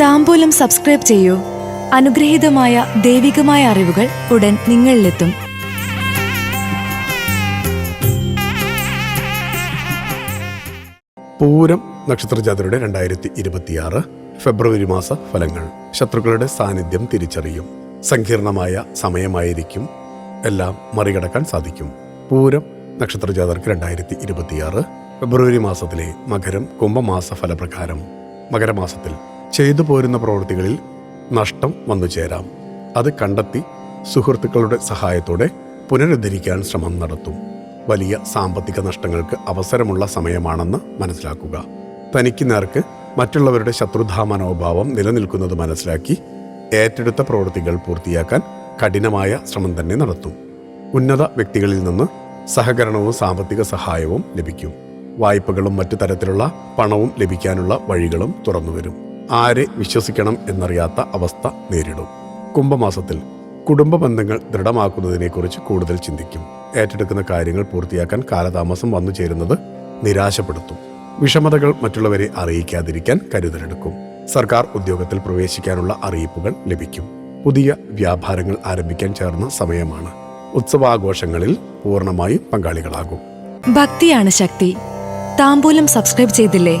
താമ്പൂലം subscribe ചെയ്യൂ. അനുഗ്രഹീതമായ ദൈവികമായ അറിവുകൾ ഉടൻ നിങ്ങളിലെത്തും. പൂരം നക്ഷത്രജാതരുടെ രണ്ടായിരത്തി ഇരുപത്തിയാറ് ഫെബ്രുവരി മാസ ഫലങ്ങൾ. ശത്രുക്കളുടെ സാന്നിധ്യം തിരിച്ചറിയും. സങ്കീർണമായ സമയമായിരിക്കും. എല്ലാം മറികടക്കാൻ സാധിക്കും. പൂരം നക്ഷത്രജാതർക്ക് രണ്ടായിരത്തി ഇരുപത്തിയാറ് ഫെബ്രുവരി മാസത്തിലെ മകരം കുംഭമാസ ഫലപ്രകാരം. മകരമാസത്തിൽ ചെയ്തു പോരുന്ന പ്രവൃത്തികളിൽ നഷ്ടം വന്നു ചേരാം. അത് കണ്ടെത്തി സുഹൃത്തുക്കളുടെ സഹായത്തോടെ പുനരുദ്ധരിക്കാൻ ശ്രമം നടത്തും. വലിയ സാമ്പത്തിക നഷ്ടങ്ങൾക്ക് അവസരമുള്ള സമയമാണെന്ന് മനസ്സിലാക്കുക. തനിക്ക് നേർക്ക് മറ്റുള്ളവരുടെ ശത്രുതാ മനോഭാവം നിലനിൽക്കുന്നത് മനസ്സിലാക്കി ഏറ്റെടുത്ത പ്രവൃത്തികൾ പൂർത്തിയാക്കാൻ കഠിനമായ ശ്രമം തന്നെ നടത്തും. ഉന്നത വ്യക്തികളിൽ നിന്ന് സഹകരണവും സാമ്പത്തിക സഹായവും ലഭിക്കും. വായ്പകളും മറ്റു തരത്തിലുള്ള പണവും ലഭിക്കാനുള്ള വഴികളും തുറന്നുവരും. ആരെ വിശ്വസിക്കണം എന്നറിയാത്ത അവസ്ഥ നേരിടും. കുംഭമാസത്തിൽ കുടുംബ ബന്ധങ്ങൾ ദൃഢമാക്കുന്നതിനെക്കുറിച്ച് കൂടുതൽ ചിന്തിക്കും. ഏറ്റെടുക്കുന്ന കാര്യങ്ങൾ പൂർത്തിയാക്കാൻ കാലതാമസം വന്നു ചേരുന്നത് നിരാശപ്പെടുത്തും. വിഷമതകൾ മറ്റുള്ളവരെ അറിയിക്കാതിരിക്കാൻ കരുതലെടുക്കും. സർക്കാർ ഉദ്യോഗത്തിൽ പ്രവേശിക്കാനുള്ള അറിയിപ്പുകൾ ലഭിക്കും. പുതിയ വ്യാപാരങ്ങൾ ആരംഭിക്കാൻ ചേർന്ന സമയമാണ്. ഉത്സവാഘോഷങ്ങളിൽ പൂർണമായും പങ്കാളികളാകും. ഭക്തിയാണ് ശക്തി. താമ്പൂലം സബ്സ്ക്രൈബ് ചെയ്തില്ലേ?